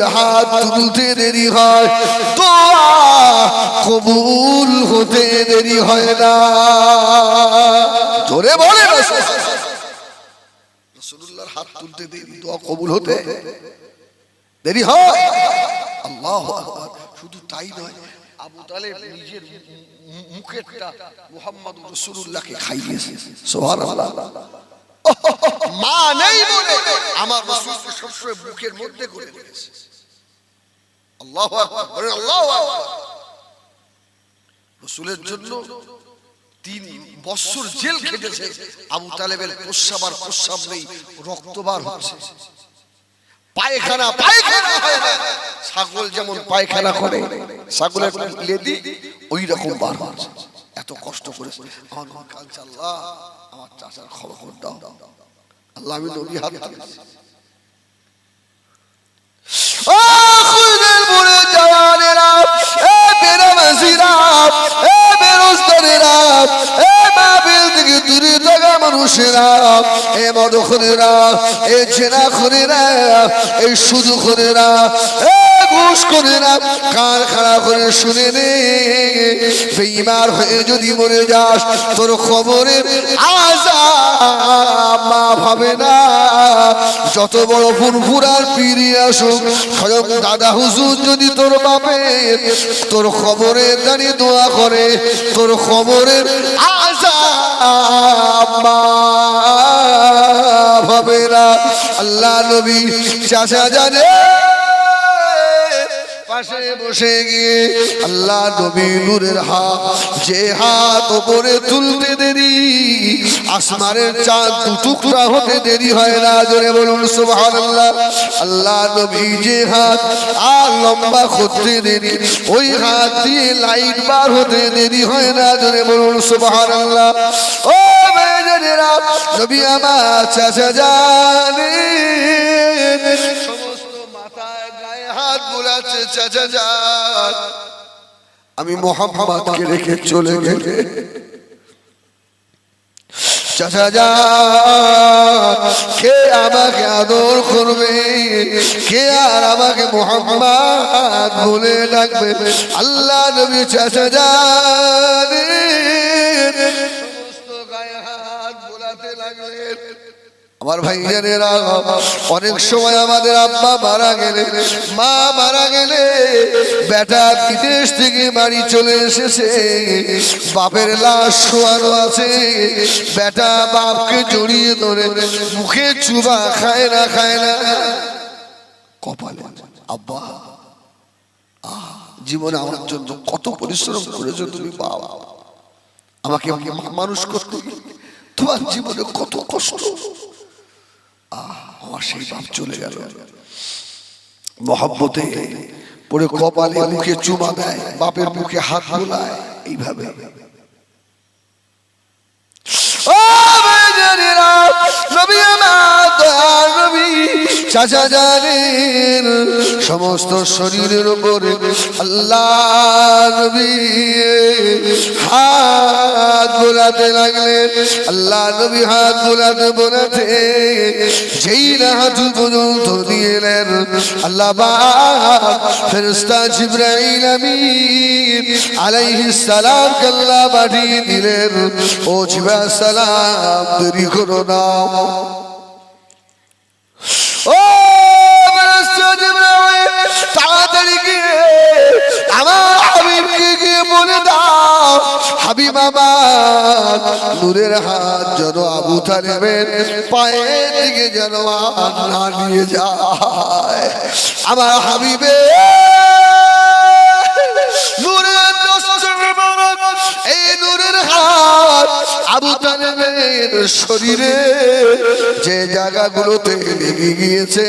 নবীর হাত তুলতে দেরি হয়। তো কবুল হতে দেরি হয় না। জোরে বলে হাত তুলতে দেরি, দোয়া কবুল হতে দেরি হয়। আল্লাহ শুধু তাই নয়, আবু তালেব নিজের মুখেরটা মুহাম্মদ খাইয়েছে। মা নেই বলে আমার রসুলকে সবসময় বুকের মধ্যে করে রেখেছে রসুলের জন্য তিন বছর জেল খেটেছে। আবু তালেবের প্রস্রাব প্রস্রাব নেই রক্তবার হচ্ছে। পায়খানা পায়খানা হয় না। ছাগল যেমন পায়খানা করে, ছাগলের লেদি ওই রকম বার হচ্ছে। এত কষ্ট করে আমার আল্লাহ, আমার চাচার খবর দাও। আল্লাহ, আমি নবী হাত এ এই করে নে। বেঈমান হয়ে যদি মরে যাস, তোর খবরের আজাব মা ভাবে না। যত বড় ফুরফুরার পিড়ি আসুক স্বয়ং দাদা হুজুর যদি তোর বাপে তোর খবরে দাঁড়িয়ে দোয়া করে, তোর ভাবে না আল্লাহ নবী চাচা জানে। পাশে বসে গিয়ে আল্লাহ নবী নূরের হাত যে হাত ওপরে তুলতে দেরি, আসমানের চাঁদ টুকরা হতে দেরি হয় না, জোরে বলুন সুবহানাল্লাহ। আল্লাহ নবী যে হাত আর লম্বা করতে দেরি, ওই হাত দিয়ে লাইট বার হতে দেরি হয় না, জোরে বলুন সুবহানাল্লাহ। ও মেয়েরা, নবী আমার চাচা জানে বুলাচ্ছে চাচা যান। আমি মোহাম্মদকে রেখে চলে গেলে চাচা যান। কে আমাকে আদর করবে? কে আর আমাকে মোহাম্মদ বলে ডাকবে? আল্লাহ নবী চাচা যান। আমার ভাই জানেরা অনেক সময় আমাদের আব্বা মারা গেলে, মা মারা গেলে বেটা বিদেশ থেকে বাড়ি চলে এসেছে। বাপের লাশ শোয়ানো আছে। বেটা বাপকে জড়িয়ে ধরে মুখে চুবা খায় না খায় না। কপালে আব্বা জীবনে আমার জন্য কত পরিশ্রম করেছ তুমি, বাবা। আমাকে মানুষ করতে তোমার জীবনে কত কষ্ট। আমার সেই বাপ চলে গেল। পরে কপালে মুখে চুমা দেয়, বাপের মুখে হাত বোলায়, এইভাবে। সমস্ত শরীরের উপরে আল্লাহ হাত বোলাতে লাগলেন। আল্লাহ নবী হাত বোলাতে বোলাতে যেই না হাত পর্যন্ত দিলেন আল্লাহ ফেরস্তা জিব্রাইল আমিন আলাইহি সালাম কাল্লা পাঠিয়ে দিলেন। ও জিবা সালাম, দেরি করো না। নূরের হাত যেন আবু তালেবের পায়ের দিকে যেন না নিয়ে যায়। আমার হাবিবে, নূরের এই শরীরে। যে জায়গাগুলোতে লেগে গিয়েছে,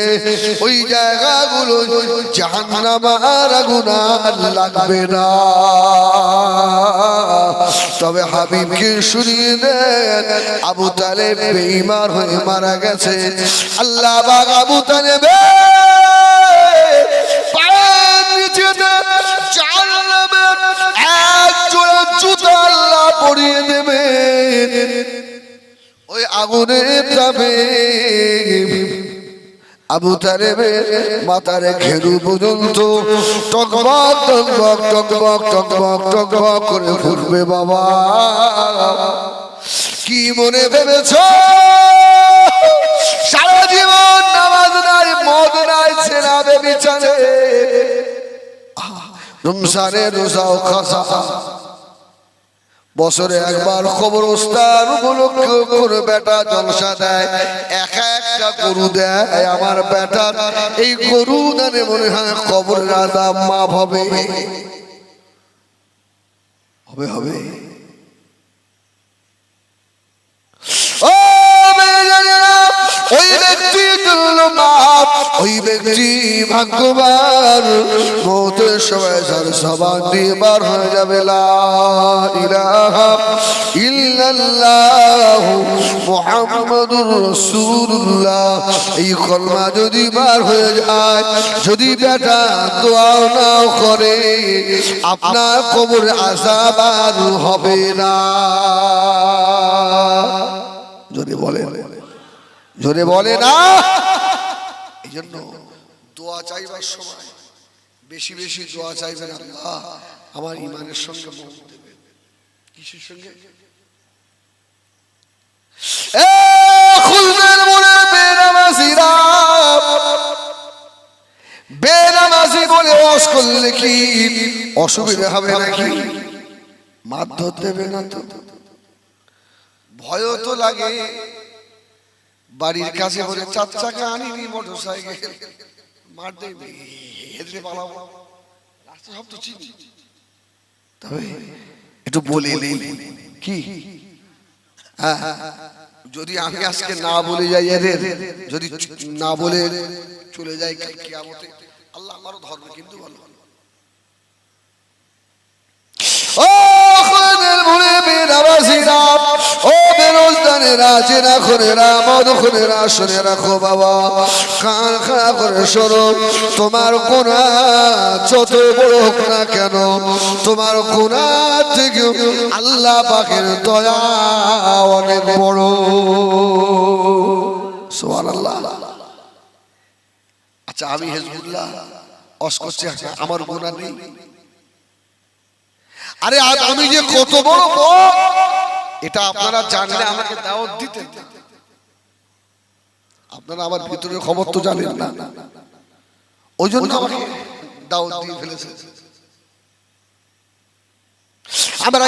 ওই জায়গাগুলো জাহান্নামার আগুন লাগবে না। তবে হাবিবকে শুনিয়ে দেন। আবু তালেব বেঈমান হয়ে মারা গেছে। আল্লাহ আবু জাহান্নামের এক দেবেন। ওই আগুনের তাপে আবু তালেবে মাতার ঘেরু পর্যন্ত করে ঘুরবে বাবা। কি মনে ভেবেছ? সারা জীবন নামাজ নাই, মদ নাই ছেড়া বেবিচারে। রমসানে রোজাও খাসা। বছরে একবার কবরস্থান উপলক্ষ করে বেটা জলসা দেয়। একা একটা গরু দেয়। আমার বেটা এই গরু দানে মনে হয় কবরের আদা মাপ হবে। হবে হবে। ভাগ্যবান। মৌতের সময় যার সবার দিয়ে বার হয়ে যাবে মুহাম্মাদুর রাসূলুল্লাহ। এই কলমা যদি বার হয়ে যায়, যদি বেটা দোয়াও নাও করে, আপনার কবর আজাব আর হবে না। যদি বলে জোরে বলে না এই জন্য দোয়া চাইবার সময়, বেশি বেশি দোয়া চাইবেন আল্লাহ, আমার ইমানের সঙ্গে মন দেবেন। কিসের সঙ্গে? বেনামাজি বলে করলে কি অসুবিধা হবে নাকি? মারধর দেবে না তো। ভয় তো লাগে। বাড়ির কাছে বলে চার চাকা আনিনি মোটর সাইকেল মার দেবে হেদরে পালাবো। রাস্তা সব তো চিনি। তবে একটু বলে নেই কি? হ্যাঁ, হ্যাঁ, হ্যাঁ। যদি আমি আজকে না বলে যাই এদের যদি না বলে চলে যাই কিয়ামতে আল্লাহ আমারও ধর্ম কিন্তু ভালো। ও চেনা খুনেরা মদ খুনেরা শুনে রাখো বাবা। কান খাড়া করে শোনো, তোমার কোনা যত বড় হোক না কেন, তোমার কোনা থেকে আল্লাহ পাকের দয়া অনেক বড়। সোয়াল আল্লাহ আচ্ছা আমি হেজবুল্লাহ, অস করছি, আমার গোনা নেই। আরে আমি যে কত বড় এটা আপনারা জানলে আমাকে দাওয়াত দিতেন। আপনারা আমার ভিতরের খবর তো জানেন না। ওই জন্য আমাকে দাওয়াত দিয়ে ফেলেছে। আমরা